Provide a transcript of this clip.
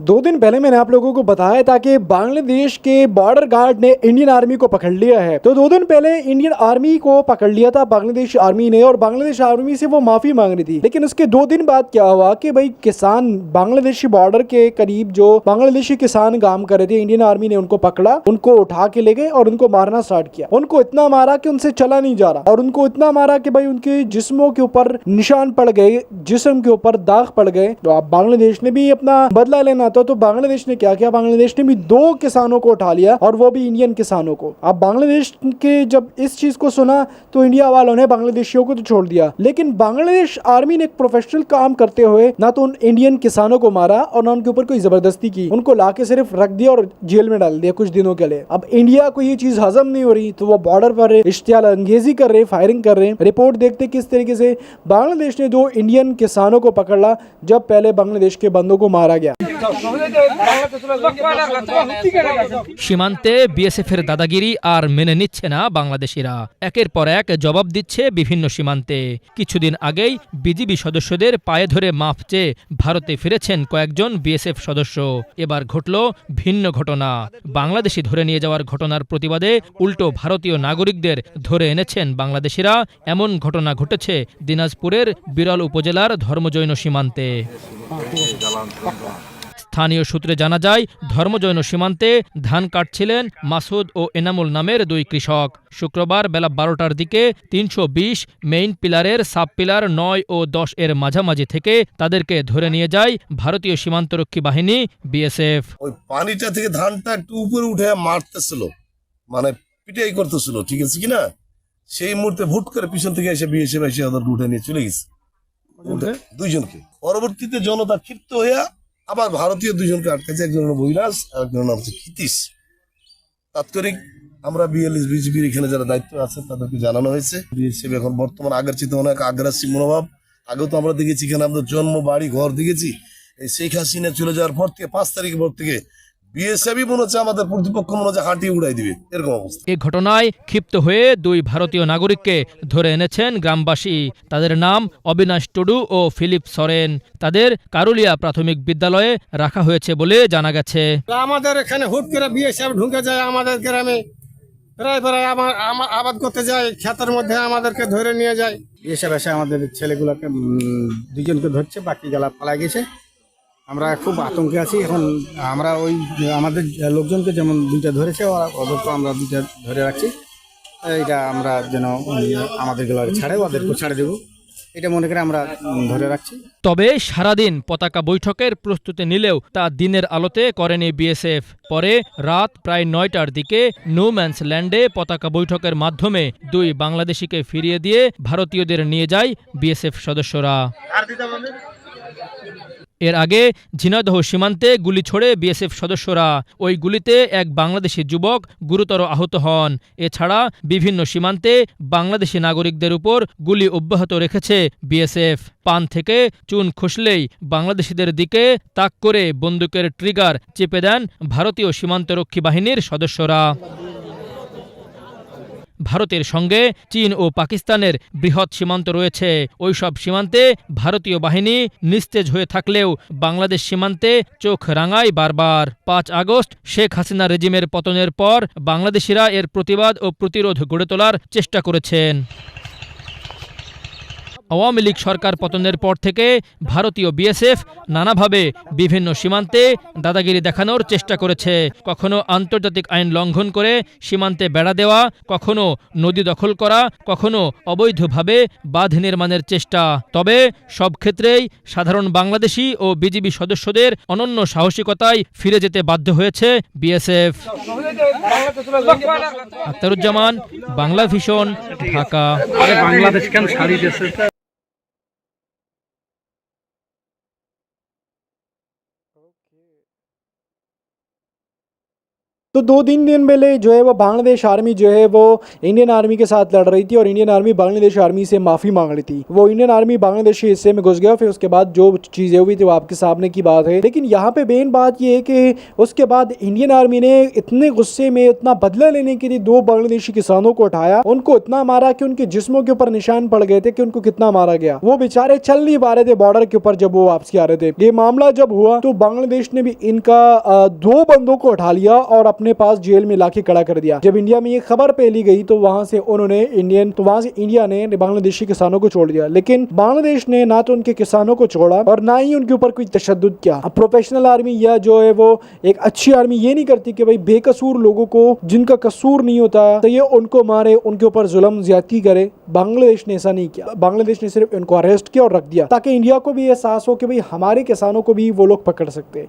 दो दिन पहले मैंने आप लोगों को बताया था कि बांग्लादेश के बॉर्डर गार्ड ने इंडियन आर्मी को पकड़ लिया है। तो दो दिन पहले इंडियन आर्मी को पकड़ लिया था बांग्लादेश आर्मी ने और बांग्लादेश आर्मी से वो माफ़ी मांग रही थी। लेकिन उसके दो दिन बाद क्या हुआ कि भाई किसान बांग्लादेशी बॉर्डर के करीब जो बांग्लादेशी किसान काम कर रहे थे, इंडियन आर्मी ने उनको पकड़ा, उनको उठा के ले गए और उनको मारना स्टार्ट किया। उनको इतना मारा की उनसे चला नहीं जा रहा और उनको इतना मारा की भाई उनके जिस्मों के ऊपर निशान पड़ गए, जिसम के ऊपर दाग पड़ गए। तो आप बांग्लादेश ने भी अपना बदला लेना था तो बांग्लादेश ने क्या किया? बांग्लादेश ने भी दो किसानों को उठा लिया और वो भी इंडियन किसानों को। अब बांग्लादेश के जब इस चीज़ को सुना तो इंडिया वालों ने बांग्लादेशियों को तो छोड़ दिया। लेकिन बांग्लादेश आर्मी ने एक प्रोफेशनल काम करते हुए ना तो उन इंडियन किसानों को मारा और ना उनके ऊपर कोई ज़बरदस्ती की। उनको लाके सिर्फ़ रख दिया और जेल में डाल दिया कुछ दिनों के लिए। अब इंडिया को ये चीज़ हजम नहीं हो रही तो वो बॉर्डर पर इश्तियाल अंगेजी कर रहे फायरिंग कर रहे। रिपोर्ट देखते किस तरीके से बांग्लादेश ने दो इंडियन किसानों को पकड़ा जब पहले बांग्लादेश के बंदों को मारा गया। সীমান্তে বিএসএফ এর দাদাগিরি আর মেনে নিচ্ছে না বাংলাদেশিরা। একের পর এক জবাব দিচ্ছে বিভিন্ন সীমান্তে। কিছুদিন আগেই বিজিবি সদস্যদের পায়ে ধরে মাফ চেয়ে ভারতে ফিরেছেন কয়েকজন বিএসএফ সদস্য। এবার ঘটল ভিন্ন ঘটনা। বাংলাদেশি ধরে নিয়ে যাওয়ার ঘটনার প্রতিবাদে উল্টো ভারতীয় নাগরিকদের ধরে এনেছেন বাংলাদেশিরা। এমন ঘটনা ঘটেছে দিনাজপুরের বিরল উপজেলার ধর্মজৈন সীমান্তে। স্থানীয় সূত্রে জানা যায় ধর্মজৈন সীমান্তে ধান কাটছিলেন মাসুদ ও এনামুল নামের দুই কৃষক। শুক্রবার বেলা বারোটার দিকে তিনশো বিশ মেইন পিলারের সাব পিলার নয় ও দশ এর মাঝামাঝি থেকে তাদেরকে ধরে নিয়ে যায় ভারতীয় সীমান্তরক্ষী বাহিনী বিএসএফ। ওই পানিটা থেকে ধানটা একটু উপরে উঠে মারতেছিল মানে পিটাই করতেছিল ঠিক আছে কিনা? সেই মুহূর্তে ভুট করে পিছন থেকে এসে বিএসএফ এসে ওদেরকে উঠে নিয়ে চলে গেছে। দুইজনকে। পরবর্তীতে জনতা ক্ষিপ্ত হইয়া আবার ভারতীয় দুজনকে আটকেছে একজন হলো বৈরাস আর একজন নাম হচ্ছে ক্ষিতিশ। তাৎক্ষণিক আমরা বিএলএস, বিজেপির এখানে যারা দায়িত্ব আছে, তাদেরকে জানানো হয়েছে। বিএসএফ এখন বর্তমান আগের চিন্তা অনেক আগ্রাসী মনোভাব। আগেও তো আমরা দেখেছি এখানে আমাদের জন্ম, বাড়ি, ঘর দেখেছি। এই শেখ হাসিনা চলে যাওয়ার পর থেকে, পাঁচ তারিখের পর থেকে বিএসএফই মনে হচ্ছে আমাদের প্রতিপক্ষ মনে হচ্ছে হাঁটিয়ে উড়াই দিবে। এরকম অবস্থা। এ ঘটনায় ক্ষিপ্ত হয়ে দুই ভারতীয় নাগরিককে ধরে এনেছেন গ্রামবাসী। তাদের নাম অবিনাশ টুডু ও ফিলিপ সরেন। তাদের কারুলিয়া প্রাথমিক বিদ্যালয়ে রাখা হয়েছে বলে জানা গেছে। আমাদের এখানে হুট করে বিএসএফ ঢুকে যায় আমাদের গ্রামে প্রায় প্রায় আমার আবাদ করতে যায় ক্ষেতের মধ্যে আমাদেরকে ধরে নিয়ে যায়। বিএসএফ এসে আমাদের ছেলেগুলোকে দুজনকে ধরছে বাকি গেলা পালা গেছে আমরা খুব আতঙ্কে আছি। এখন আমরা ওই, আমাদের লোকজনকে যেমন দুইটা ধরেছে, ওরা আমরা দুইটা ধরে রাখছি। এইটা আমরা যেন আমাদেরগুলো ছাড়ে ওদেরকে ছাড়ে দেবো। এটা মনে করে আমরা ধরে রাখছি। তবে সারাদিন পতাকা বৈঠকের প্রস্তুতি নিলেও তা দিনের আলোতে করেনি বিএসএফ। পরে রাত প্রায় নয়টার দিকে নোম্যান্স ল্যান্ডে পতাকা বৈঠকের মাধ্যমে দুই বাংলাদেশিকে ফিরিয়ে দিয়ে ভারতীয়দের নিয়ে যায় বিএসএফ সদস্যরা। এর আগে ঝিনাদহ সীমান্তে গুলি ছোড়ে বিএসএফ সদস্যরা ওই গুলিতে এক বাংলাদেশি যুবক গুরুতর আহত হন। এছাড়া বিভিন্ন সীমান্তে বাংলাদেশি নাগরিকদের উপর গুলি অব্যাহত রেখেছে বিএসএফ। পান থেকে চুন খুসলেই বাংলাদেশিদের দিকে তাক করে বন্দুকের ট্রিগার চেপে দেন ভারতীয় সীমান্তরক্ষী বাহিনীর সদস্যরা। ভারতের সঙ্গে চীন ও পাকিস্তানের বৃহৎ সীমান্ত রয়েছে। ওইসব সীমান্তে ভারতীয় বাহিনী নিস্তেজ হয়ে থাকলেও বাংলাদেশ সীমান্তে চোখ রাঙায় বারবার। পাঁচ আগস্ট শেখ হাসিনা রেজিমের পতনের পর বাংলাদেশিরা এর প্রতিবাদ ও প্রতিরোধ গড়ে তোলার চেষ্টা করেছেন। আওয়ামী লীগ সরকার পতনের পর থেকে ভারতীয় বিএসএফ নানাভাবে বিভিন্ন সীমান্তে দাদাগিরি দেখানোর চেষ্টা করেছে। কখনো আন্তর্জাতিক আইন লঙ্ঘন করে সীমান্তে বেড়া দেওয়া, কখনো নদী দখল করা, কখনো অবৈধভাবে বাঁধ নির্মাণের চেষ্টা। তবে সব ক্ষেত্রেই সাধারণ বাংলাদেশি ও বিজিবি সদস্যদের অনন্য সাহসিকতায় ফিরে যেতে বাধ্য হয়েছে বিএসএফ। আখতারুজ্জামান বাংলা ভিশন, ঢাকা। বাংলাদেশ কেন ছাড়ি দিয়েছে तो दो तीन दिन पहले जो है वो बांग्लादेश आर्मी जो है वो इंडियन आर्मी के साथ लड़ रही थी और इंडियन आर्मी बांग्लादेश आर्मी से माफ़ी मांग रही थी। वो इंडियन आर्मी बांग्लादेश के हिस्से में घुस गया, फिर उसके बाद जो चीज़ें हुई थी वो आपके सामने की बात है। लेकिन यहाँ पे मेन बात ये है कि उसके बाद इंडियन आर्मी ने इतने गुस्से में, इतना बदला लेने के लिए दो बांग्लादेशी किसानों को उठाया। उनको इतना मारा कि उनके जिस्मों के ऊपर निशान पड़ गए थे कि उनको कितना मारा गया। वो बेचारे चल नहीं पा रहे थे बॉर्डर के ऊपर जब वो वापसी आ रहे थे। ये मामला जब हुआ तो बांग्लादेश ने भी इनका दो बंदों को उठा लिया और अपने पास जेल में लाके खड़ा कर दिया। जब इंडिया में ये खबर फैली गई तो वहाँ से उन्होंने इंडियन तो वहाँ से इंडिया ने बांग्लादेशी किसानों को छोड़ दिया। लेकिन बांग्लादेश ने ना तो उनके किसानों को छोड़ा और ना ही उनके ऊपर कोई तशद किया। अब प्रोफेशनल आर्मी या जो है वो एक अच्छी आर्मी ये नहीं करती कि भाई बेकसूर लोगों को जिनका कसूर नहीं होता तो ये उनको मारे, उनके ऊपर जुलम ज़्यादा करे। बांग्लादेश ने ऐसा नहीं किया। बांग्लादेश ने सिर्फ़ इनको अरेस्ट किया और रख दिया, ताकि इंडिया को भी एहसास हो कि भाई हमारे किसानों को भी वो लोग पकड़ सकते हैं।